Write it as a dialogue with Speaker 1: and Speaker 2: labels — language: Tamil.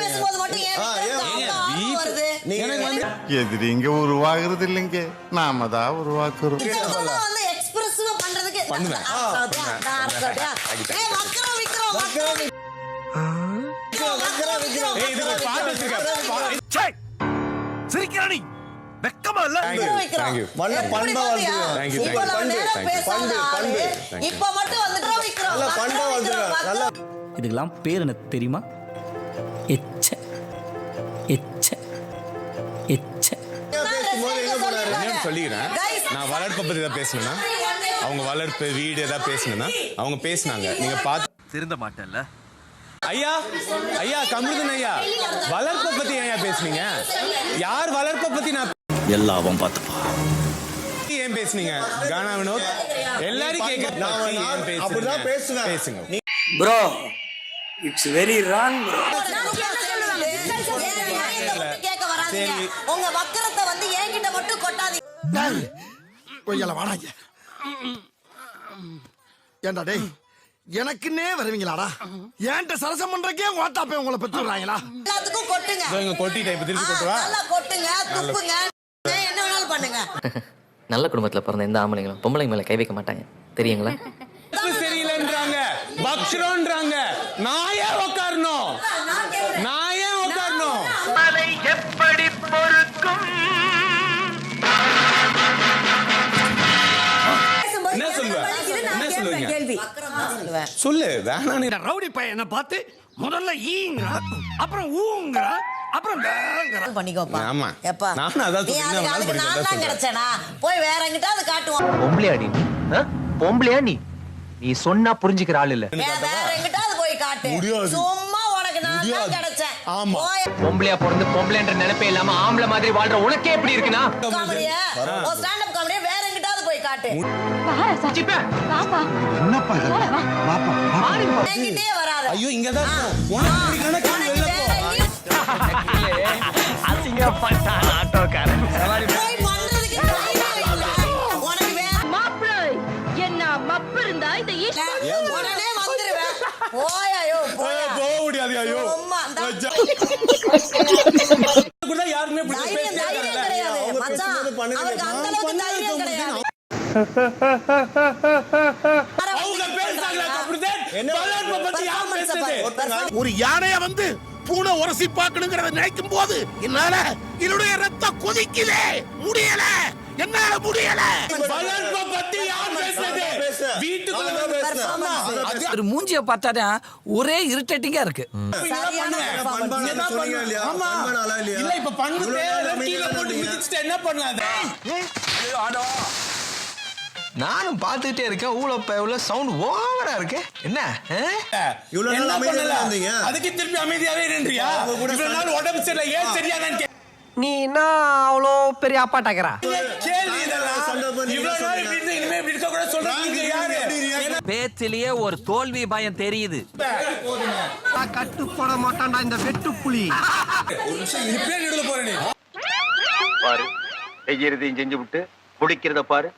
Speaker 1: பேசும்போது மட்டும் ஏன் வருது?
Speaker 2: வந்து
Speaker 3: எதிரிங்க உருவாகிறது இல்லைங்க. நாம தான் உருவாக்குறோம்.
Speaker 1: வந்து பண்றதுக்கு
Speaker 4: பண்ணுவேன்.
Speaker 1: வக்கரம் வக்கரம்.
Speaker 5: சிரிக்கிறானி வெக்கமா இல்ல.
Speaker 2: நல்ல பண்பா பண்பு, பண்பு.
Speaker 6: இதுக்கெல்லாம் பேர் என்ன தெரியுமா? எச்ச எச்ச எச்ச
Speaker 4: சொல்லிக்கிறேன். நான் வளர்ப்பை பத்தி தான் பேசணும்னா அவங்க வளர்ப்பு வீடு ஏதாவது பேசணும்னா அவங்க பேசுனாங்க. நீங்க பார்த்து
Speaker 5: திருந்த மாட்டேன்ல.
Speaker 4: ஐயா ஐயா கமருதன் ஐயா வளர்ப்பை பத்தி ஏன் பேசுனீங்க? யார் வளர்ப்பை பத்தி நான்
Speaker 6: எல்லாம் அவன் பார்த்துப்பா
Speaker 4: ஏன் பேசுனீங்க? கானா வினோத்? எல்லாரும் கேட்க
Speaker 2: நான் நான் அப்படிதான் பேசுவேன்.
Speaker 4: பேசுங்க.
Speaker 6: Bro it's very wrong.
Speaker 1: உங்க வக்கரத்தை வந்து என்கிட்ட மட்டும் கொட்டாதீங்க
Speaker 7: கொய்யால வாடாங்க ஏண்டா டேய் எனக்குன்னே வருவீங்களாடா? ஏன்ட்ட சரசம் பண்றக்கே ஓட்டாப்பே உங்களை பெற்று விடுறாங்களா?
Speaker 1: எல்லாத்துக்கும் கொட்டுங்க.
Speaker 4: இங்க கொட்டிட்டேன் இப்ப திருப்பி கொட்டுவா?
Speaker 1: நல்லா கொட்டுங்க துப்புங்க. என்ன வேணாலும் பண்ணுங்க.
Speaker 8: நல்ல குடும்பத்தில் பிறந்த எந்த ஆம்பளைங்களும் பொம்பளைங்க மேலே கை வைக்க மாட்டாங்க. தெரியுங்களா?
Speaker 4: நான் ஏன் உட்காரணும் ஏன் உட்காரணும்
Speaker 5: எப்படி பொறுக்கும்?
Speaker 4: என்ன சொல்லுவ? என்ன சொல்லுவீங்க? சொல்லு வேணாம்
Speaker 5: இந்த ரவுடி பையனை பார்த்து முதல்ல ஈங்கா அப்புறம் ஊங்கா அப்புறம்
Speaker 1: பண்ணிக்கோப்பா.
Speaker 4: ஆமா.
Speaker 1: எப்பா
Speaker 4: நானும் அதான் நான்
Speaker 1: தான். கிடைச்சேனா? போய் வேற எங்கிட்டாவது காட்டுவோம்.
Speaker 9: பொம்பளையாடி நீ? ஆ? பொம்பளையா நீ? நீ சொன்னா புரிஞ்சுக்கிற ஆள் இல்ல.
Speaker 1: போய் காட்டு. சும்மா உனக்கு நான். கிடைச்சேன்.
Speaker 4: ஆமா.
Speaker 1: போய்
Speaker 9: பொம்பளையா பிறந்து பொம்பளைன்ற நினைப்பே இல்லாம ஆம்பளை மாதிரி வாழ்ற உனக்கே எப்படி இருக்குன்னா?
Speaker 1: காமெடிய ஒரு ஸ்டாண்ட் அப் காமெடிய வேற எங்கிட்டாவது போய் காட்டு. என்கிட்டயே வராத.
Speaker 4: ஐயோ இங்க தான் உனக்கு பிடிக்கலன்னா கிளம்பி வெளில போ
Speaker 1: போய்
Speaker 10: இருந்தா இந்த
Speaker 1: உடனே வந்துருவேன். போயாயோ போயா.
Speaker 4: போக முடியாது ஐயோ. கூட யாருமே
Speaker 1: தைரியம் தைரியம். கிடையாது. மச்சான். அவருக்கு அந்த அளவுக்கு தைரியம் கிடையாது.
Speaker 7: ஒரு யானைய வந்து பூனை உரசி பார்க்கணுங்கிறத நினைக்கும் போது என்னால என்னுடைய ரத்தம் கொதிக்குதே. முடியல. என்னால முடியல.
Speaker 6: ஒரு மூஞ்சிய பார்த்தாதான் ஒரே இரிட்டேட்டிங்கா இருக்கு.
Speaker 2: இவ்வளவு
Speaker 9: நானும் பார்த்துட்டே இருக்கேன். ஊழப்ப எவ்வளவு சவுண்ட் ஓவரா இருக்கு. என்ன?
Speaker 2: இவ்வளவு நாள் அமைதியா இருந்தீங்க.
Speaker 4: அதுக்கு திருப்பி அமைதியாவே இவ்வளவு நாள் உடம்பு சரியில்லை. ஏன் சரியானு
Speaker 9: நீ என்ன அவ்வளோ பெரிய
Speaker 4: யாரு? என்ன
Speaker 6: பேச்சிலேயே ஒரு தோல்வி பயம் தெரியுது.
Speaker 7: கட்டுப்பட மாட்டான்டா இந்த
Speaker 4: நிமிஷம் இது
Speaker 9: பேர் செய்யறதையும் செஞ்சு விட்டு பிடிக்கிறத பாரு.